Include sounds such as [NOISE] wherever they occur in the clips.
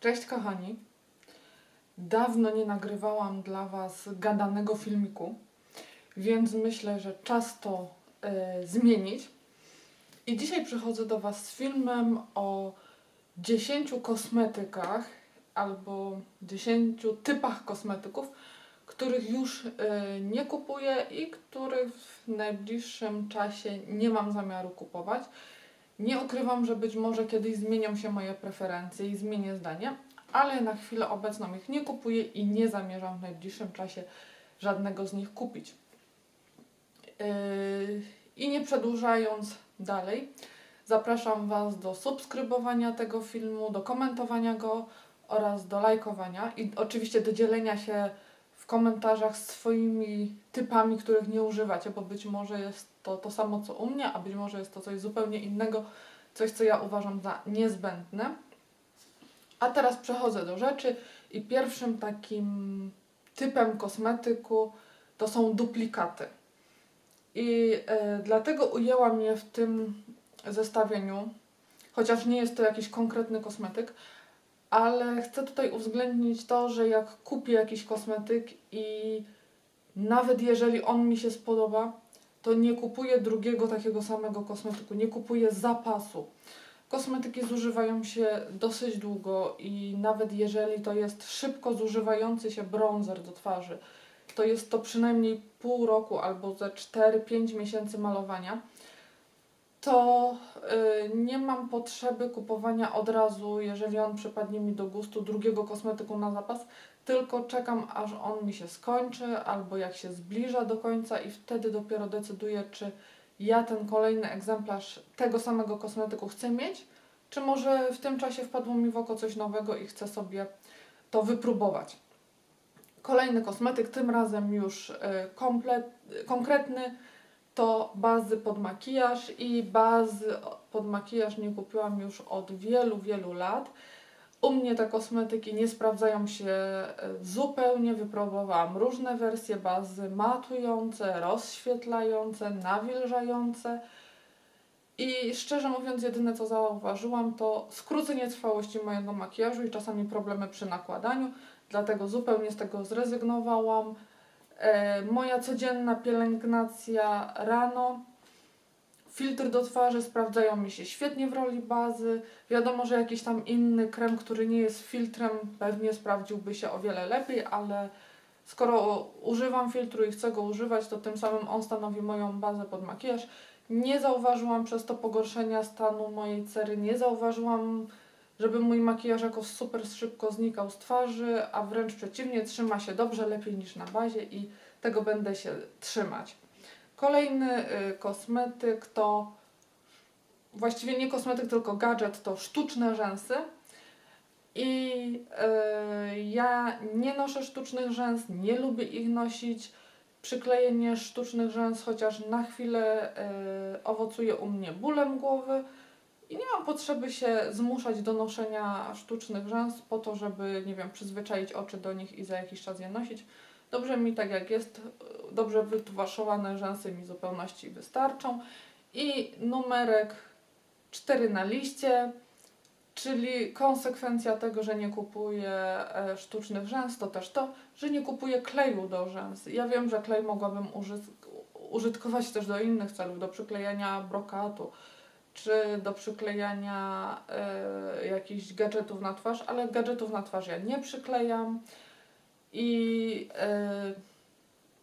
Cześć kochani. Dawno nie nagrywałam dla Was gadanego filmiku, więc myślę, że czas to e, zmienić. I dzisiaj przychodzę do Was z filmem o 10 kosmetykach albo 10 typach kosmetyków, których już e, nie kupuję i których w najbliższym czasie nie mam zamiaru kupować. Nie ukrywam, że być może kiedyś zmienią się moje preferencje i zmienię zdanie, ale na chwilę obecną ich nie kupuję i nie zamierzam w najbliższym czasie żadnego z nich kupić. Yy, I nie przedłużając dalej, zapraszam Was do subskrybowania tego filmu, do komentowania go oraz do lajkowania i oczywiście do dzielenia się w komentarzach swoimi typami, których nie używacie, bo być może jest to to samo co u mnie, a być może jest to coś zupełnie innego, coś co ja uważam za niezbędne. A teraz przechodzę do rzeczy i pierwszym takim typem kosmetyku to są duplikaty. I e, dlatego ujęłam je w tym zestawieniu, chociaż nie jest to jakiś konkretny kosmetyk, ale chcę tutaj uwzględnić to, że jak kupię jakiś kosmetyk i nawet jeżeli on mi się spodoba, to nie kupuję drugiego takiego samego kosmetyku, nie kupuję zapasu. Kosmetyki zużywają się dosyć długo i nawet jeżeli to jest szybko zużywający się bronzer do twarzy, to jest to przynajmniej pół roku albo ze 4-5 miesięcy malowania, to y, nie mam potrzeby kupowania od razu, jeżeli on przypadnie mi do gustu, drugiego kosmetyku na zapas, tylko czekam aż on mi się skończy albo jak się zbliża do końca i wtedy dopiero decyduję, czy ja ten kolejny egzemplarz tego samego kosmetyku chcę mieć, czy może w tym czasie wpadło mi w oko coś nowego i chcę sobie to wypróbować. Kolejny kosmetyk, tym razem już y, komplet, konkretny, to bazy pod makijaż i bazy pod makijaż nie kupiłam już od wielu, wielu lat. U mnie te kosmetyki nie sprawdzają się e, zupełnie. Wypróbowałam różne wersje bazy matujące, rozświetlające, nawilżające. I szczerze mówiąc, jedyne co zauważyłam to skrócenie trwałości mojego makijażu i czasami problemy przy nakładaniu, dlatego zupełnie z tego zrezygnowałam. E, moja codzienna pielęgnacja rano. Filtr do twarzy sprawdzają mi się świetnie w roli bazy. Wiadomo, że jakiś tam inny krem, który nie jest filtrem, pewnie sprawdziłby się o wiele lepiej, ale skoro używam filtru i chcę go używać, to tym samym on stanowi moją bazę pod makijaż. Nie zauważyłam przez to pogorszenia stanu mojej cery, nie zauważyłam, żeby mój makijaż jakoś super szybko znikał z twarzy, a wręcz przeciwnie, trzyma się dobrze, lepiej niż na bazie i tego będę się trzymać. Kolejny y, kosmetyk to właściwie nie kosmetyk, tylko gadżet, to sztuczne rzęsy. I y, ja nie noszę sztucznych rzęs, nie lubię ich nosić. Przyklejenie sztucznych rzęs chociaż na chwilę y, owocuje u mnie bólem głowy i nie mam potrzeby się zmuszać do noszenia sztucznych rzęs po to, żeby, nie wiem, przyzwyczaić oczy do nich i za jakiś czas je nosić. Dobrze mi tak jak jest, dobrze wytwarzowane rzęsy mi zupełności wystarczą. I numerek 4 na liście, czyli konsekwencja tego, że nie kupuję e, sztucznych rzęs, to też to, że nie kupuję kleju do rzęs. Ja wiem, że klej mogłabym użytkować też do innych celów, do przyklejania brokatu, czy do przyklejania y, jakichś gadżetów na twarz, ale gadżetów na twarz ja nie przyklejam i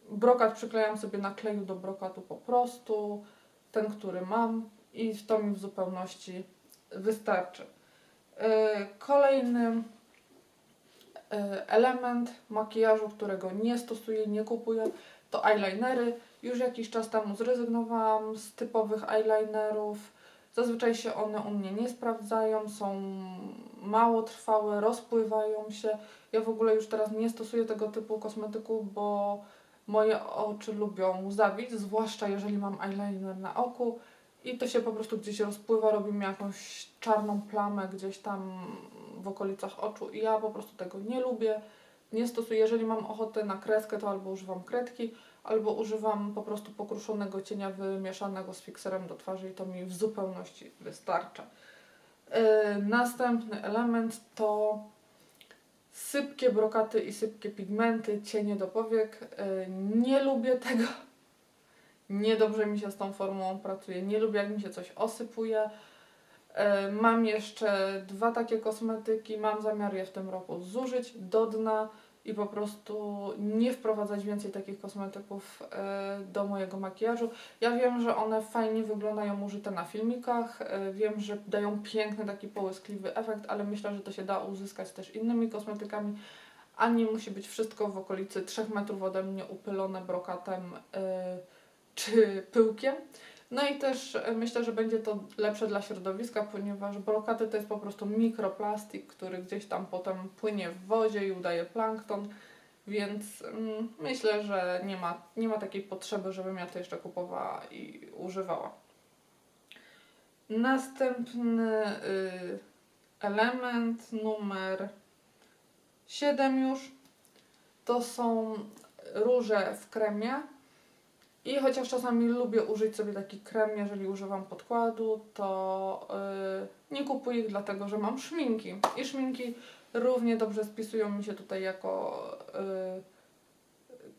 y, brokat przyklejam sobie na kleju do brokatu po prostu, ten, który mam i to mi w zupełności wystarczy. Y, kolejny element makijażu, którego nie stosuję, nie kupuję, to eyelinery. Już jakiś czas temu zrezygnowałam z typowych eyelinerów Zazwyczaj się one u mnie nie sprawdzają, są mało trwałe, rozpływają się. Ja w ogóle już teraz nie stosuję tego typu kosmetyku, bo moje oczy lubią zawić, zwłaszcza jeżeli mam eyeliner na oku i to się po prostu gdzieś rozpływa, robi mi jakąś czarną plamę gdzieś tam w okolicach oczu i ja po prostu tego nie lubię. Nie stosuję, jeżeli mam ochotę na kreskę, to albo używam kredki, albo używam po prostu pokruszonego cienia wymieszanego z fikserem do twarzy i to mi w zupełności wystarcza. Yy, następny element to sypkie brokaty i sypkie pigmenty, cienie do powiek. Y, Nie lubię [LAUGHS] tego. Niedobrze mi się z tą formułą pracuje. Nie lubię, jak mi się coś osypuje. Y, Mam jeszcze dwa takie kosmetyki. Mam zamiar je w tym roku zużyć do dna i po prostu nie wprowadzać więcej takich kosmetyków y, do mojego makijażu. Ja wiem, że one fajnie wyglądają użyte na filmikach, y, wiem, że dają piękny taki połyskliwy efekt, ale myślę, że to się da uzyskać też innymi kosmetykami, a nie musi być wszystko w okolicy 3 metrów ode mnie upylone brokatem y, czy pyłkiem. No i też y, myślę, że będzie to lepsze dla środowiska, ponieważ brokaty to jest po prostu mikroplastik, który gdzieś tam potem płynie w wodzie i udaje plankton, więc mm, myślę, że nie ma, nie ma takiej potrzeby, żebym ja to jeszcze kupowała i używała. Następny y, element numer 7 już to są róże w kremie. I chociaż czasami lubię użyć sobie taki krem, jeżeli używam podkładu, to yy, nie kupuję ich dlatego, że mam szminki. I szminki równie dobrze spisują mi się tutaj jako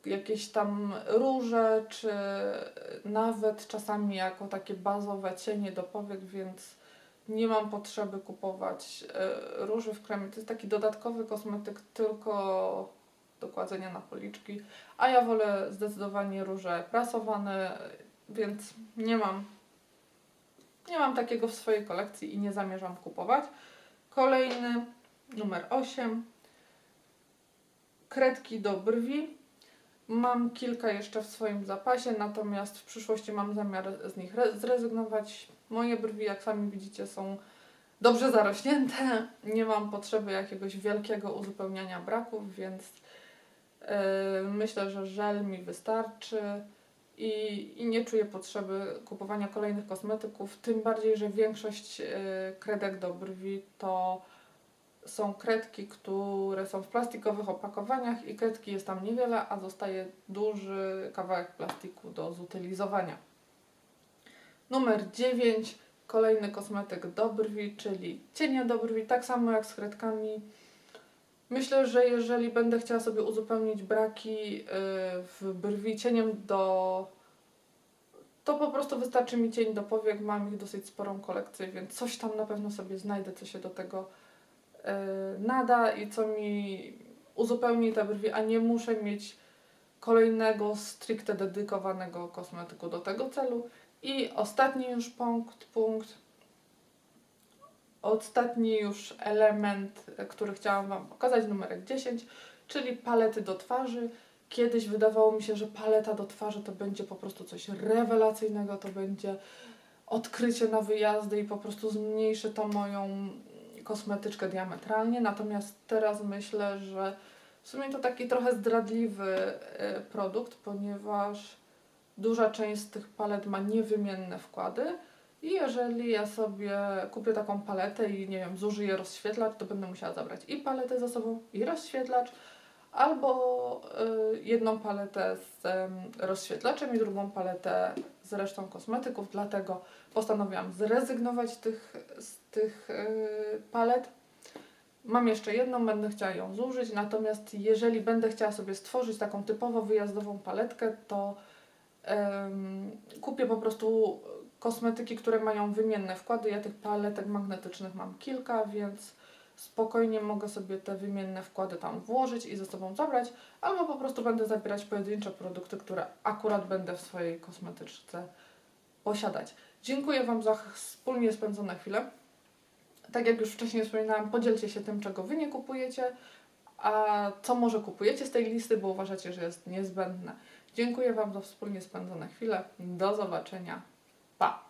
yy, jakieś tam róże, czy nawet czasami jako takie bazowe cienie do powiek, więc nie mam potrzeby kupować yy, róży w kremie. To jest taki dodatkowy kosmetyk tylko do kładzenia na policzki, a ja wolę zdecydowanie róże prasowane, więc nie mam nie mam takiego w swojej kolekcji i nie zamierzam kupować. Kolejny, numer 8. Kredki do brwi. Mam kilka jeszcze w swoim zapasie, natomiast w przyszłości mam zamiar z nich re- zrezygnować. Moje brwi, jak sami widzicie, są dobrze zarośnięte. Nie mam potrzeby jakiegoś wielkiego uzupełniania braków, więc Myślę, że żel mi wystarczy i, i nie czuję potrzeby kupowania kolejnych kosmetyków, tym bardziej, że większość yy, kredek do brwi to są kredki, które są w plastikowych opakowaniach i kredki jest tam niewiele, a zostaje duży kawałek plastiku do zutylizowania. Numer 9. Kolejny kosmetyk do brwi, czyli cienie do brwi, tak samo jak z kredkami. Myślę, że jeżeli będę chciała sobie uzupełnić braki y, w brwi cieniem do. To po prostu wystarczy mi cień do powiek. Mam ich dosyć sporą kolekcję, więc coś tam na pewno sobie znajdę, co się do tego y, nada i co mi uzupełni te brwi, a nie muszę mieć kolejnego stricte dedykowanego kosmetyku do tego celu. I ostatni już punkt, punkt ostatni już element, który chciałam Wam pokazać, numerek 10, czyli palety do twarzy. Kiedyś wydawało mi się, że paleta do twarzy to będzie po prostu coś rewelacyjnego, to będzie odkrycie na wyjazdy i po prostu zmniejszy to moją kosmetyczkę diametralnie. Natomiast teraz myślę, że w sumie to taki trochę zdradliwy e, produkt, ponieważ duża część z tych palet ma niewymienne wkłady. I jeżeli ja sobie kupię taką paletę i nie wiem, zużyję rozświetlacz, to będę musiała zabrać i paletę ze sobą, i rozświetlacz, albo y, jedną paletę z y, rozświetlaczem i drugą paletę z resztą kosmetyków, dlatego postanowiłam zrezygnować tych, z tych y, palet. Mam jeszcze jedną, będę chciała ją zużyć, natomiast jeżeli będę chciała sobie stworzyć taką typowo wyjazdową paletkę, to kupię po prostu kosmetyki, które mają wymienne wkłady. Ja tych paletek magnetycznych mam kilka, więc spokojnie mogę sobie te wymienne wkłady tam włożyć i ze sobą zabrać, albo po prostu będę zabierać pojedyncze produkty, które akurat będę w swojej kosmetyczce posiadać. Dziękuję Wam za wspólnie spędzone chwile. Tak jak już wcześniej wspominałam, podzielcie się tym, czego Wy nie kupujecie, a co może kupujecie z tej listy, bo uważacie, że jest niezbędne. Dziękuję Wam za wspólnie spędzone chwile. Do zobaczenia. Pá,